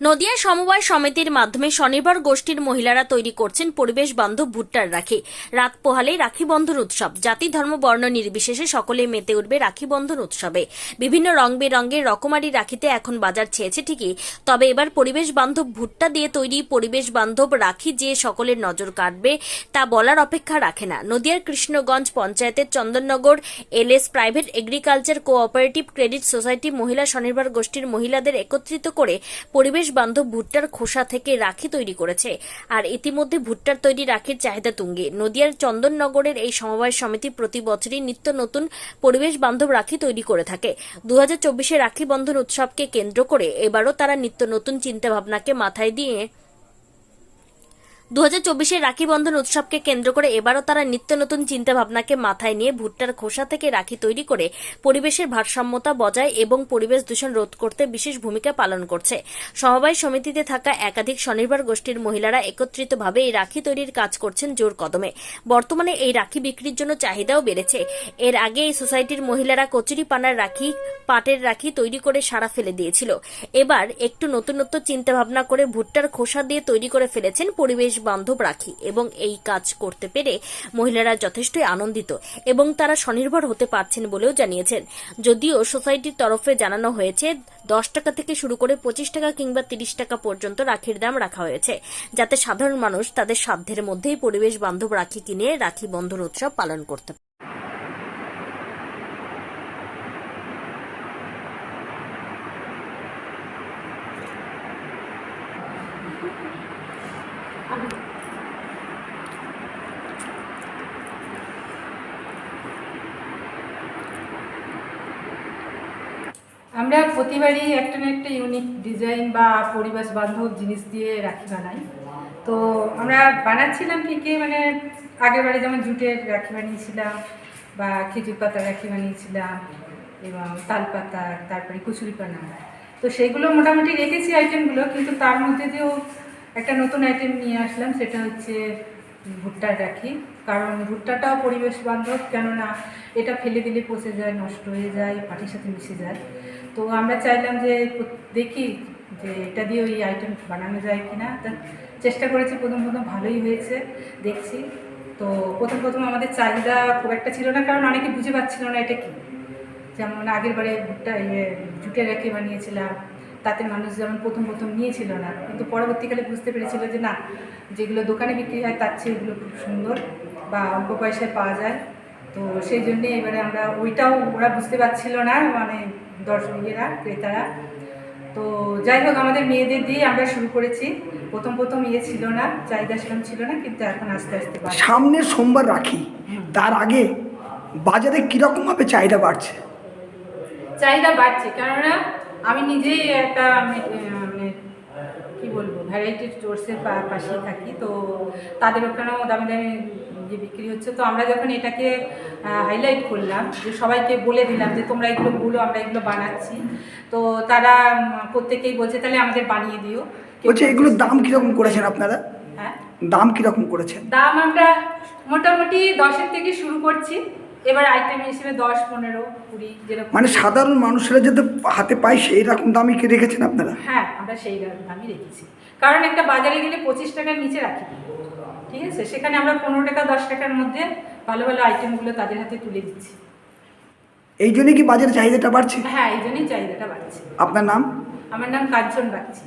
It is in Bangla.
নদিয়া সমবায় সমিতির মাধ্যমে স্বনির্ভর গোষ্ঠীর মহিলারা তৈরি করছেন পরিবেশ বান্ধব ভুট্টার রাখি। রাত পোহালেই রাখি বন্ধন উৎসব। জাতি, ধর্ম, বর্ণ নির্বিশেষে সকলে মেতে উঠবে রাখি বন্ধন উৎসবে। বিভিন্ন রং বেরঙের রকমারি রাখিতে এখন বাজার ছেয়েছে ঠিকই, তবে এবার পরিবেশ বান্ধব ভুট্টা দিয়ে তৈরি পরিবেশ বান্ধব রাখি যে সকলের নজর কাটবে তা বলার অপেক্ষা রাখে না। নদিয়ার কৃষ্ণগঞ্জ পঞ্চায়েতের Chandannagar LS private agriculture cooperative credit society মহিলা স্বনির্ভর গোষ্ঠীর মহিলাদের একত্রিত করে পরিবেশ বান্ধব ভুট্টার খোসা থেকে রাখি তৈরি করেছে। আর ইতিমধ্যে ভুট্টার তৈরি রাখির চাহিদা তুঙ্গে। নদিয়ার চন্দননগরের এই সমবায় সমিতি প্রতি বছরই নিত্য নতুন পরিবেশ বান্ধব রাখি তৈরি করে থাকে। দু হাজার রাখি বন্ধন উৎসবকে কেন্দ্র করে এবারও তারা নিত্য নতুন চিন্তাভাবনাকে মাথায় দিয়ে দু হাজার রাখি বন্ধন উৎসবকে কেন্দ্র করে এবারও তারা নিত্য নতুন চিন্তা ভাবনাকে মাথায় নিয়ে ভুট্টার খোসা থেকে রাখি তৈরি করে পরিবেশের ভারসাম্যতা বজায় এবং পরিবেশ দূষণ রোধ করতে বিশেষ ভূমিকা পালন করছে। সমবায় সমিতিতে থাকা একাধিক স্বনির্ভর গোষ্ঠীর মহিলারা একত্রিতভাবে এই রাখি তৈরির কাজ করছেন জোর কদমে। বর্তমানে এই রাখি বিক্রির জন্য চাহিদাও বেড়েছে। এর আগে এই সোসাইটির মহিলারা কচুরি পানার রাখি, পাটের রাখি তৈরি করে সারা ফেলে দিয়েছিল। এবার একটু নতুনত্ব চিন্তা ভাবনা করে ভুট্টার খোসা দিয়ে তৈরি করে ফেলেছেন পরিবেশ বান্ধব রাখি এবং এই কাজ করতে পেরে মহিলারা যথেষ্টই আনন্দিত এবং তারা স্বনির্ভর হতে পারছেন বলেও জানিয়েছেন যদিও সোসাইটির তরফে জানানো হয়েছে, দশ টাকা থেকে শুরু করে পঁচিশ টাকা কিংবা তিরিশ টাকা পর্যন্ত রাখির দাম রাখা হয়েছে, যাতে সাধারণ মানুষ তাদের সাধ্যের মধ্যেই পরিবেশ বান্ধব রাখি কিনে রাখি বন্ধন উৎসব পালন করতে পারে। আমরা প্রতিবারই একটা না একটা ইউনিক ডিজাইন বা পরিবেশ বান্ধব জিনিস দিয়ে রাখি বানাই। তো আমরা বানাচ্ছিলাম ঠিকই মানে আগের বারে যেমন জুটের রাখি বানিয়েছিলাম বা খেজুর পাতা রাখি বানিয়েছিলাম এবং তাল পাতা তারপরে কচুরি পানা তো সেগুলো মোটামুটি রেখেছি আইটেমগুলো কিন্তু তার মধ্যে দিয়েও একটা নতুন আইটেম নিয়ে আসলাম, সেটা হচ্ছে ভুট্টার রাখি। কারণ ভুট্টাটাও পরিবেশ বান্ধব, কেননা এটা ফেলে দিলে পচে যায়, নষ্ট হয়ে যায়, পাটির সাথে মিশে যায়। তো আমরা চাইলাম যে, দেখি যে এটা দিয়ে ওই আইটেম বানানো যায় কিনা। তা চেষ্টা করেছি, প্রথম প্রথম ভালোই হয়েছে, দেখছি। তো প্রথম প্রথম আমাদের চাহিদা খুব একটা ছিল না, কারণ অনেকে বুঝে পাচ্ছিল না এটা কি। যেমন আগের বারে ভুট্টা ইয়ে জুটের রেখে বানিয়েছিলাম তাতে মানুষ যেমন প্রথম প্রথম নিয়েছিল না কিন্তু পরবর্তীকালে বুঝতে পেরেছিল যে না যেগুলো দোকানে বিক্রি হয় তার চেয়ে এগুলো খুব সুন্দর বা অল্প পয়সায় পাওয়া যায়। তো সেই জন্যে এবারে আমরা ওইটাও ওরা বুঝতে পারছিল না মানে দর্শক ইয়েরা ক্রেতারা। তো যাই হোক আমাদের মেয়েদের দিয়ে আমরা শুরু করেছি। প্রথম প্রথম ইয়ে ছিল না চাহিদা সেরকম ছিল না কিন্তু এখন আস্তে আস্তে। সামনে সোমবার রাখি তার আগে বাজারে কীরকমভাবে চাহিদা বাড়ছে? চাহিদা বাড়ছে কেননা আমি নিজেই একটা মানে কি বলব ভ্যারাইটি স্টোর্সের পাশেই থাকি। তো তাদের ওখানেও দামি দামি যে বিক্রি হচ্ছে তো আমরা যখন এটাকে হাইলাইট করলাম যে সবাইকে বলে দিলাম যে তোমরা এগুলো বলো আমরা এগুলো বানাচ্ছি তো তারা প্রত্যেকেই বলছে তাহলে আমাদের বানিয়ে দিও। বলছে এগুলোর দাম কীরকম করেছেন আপনারা? হ্যাঁ? দাম কীরকম করেছেন? দাম আমরা মোটামুটি দশের থেকে শুরু করছি। এবার আইটেম হিসেবে দশ পনেরো কুড়ি যেরকম। মানে সাধারণ মানুষেরা যাতে হাতে পায় সেই রকম দামই কি রেখেছেন আপনারা? হ্যাঁ আমরা সেই দামই রেখেছি। কারণ একটা বাজারে গেলে পঁচিশ টাকার নিচে রাখি। ঠিক আছে? সেখানে আমরা পনেরো টাকা দশ টাকার মধ্যে ভালো ভালো আইটেমগুলো তাদের হাতে তুলে দিচ্ছি। এই জন্যই কি বাজারে চাহিদাটা বাড়ছে? হ্যাঁ এই জন্যই চাহিদাটা বাড়ছে। আপনার নাম? আমার নাম কাঞ্চন বাগচি।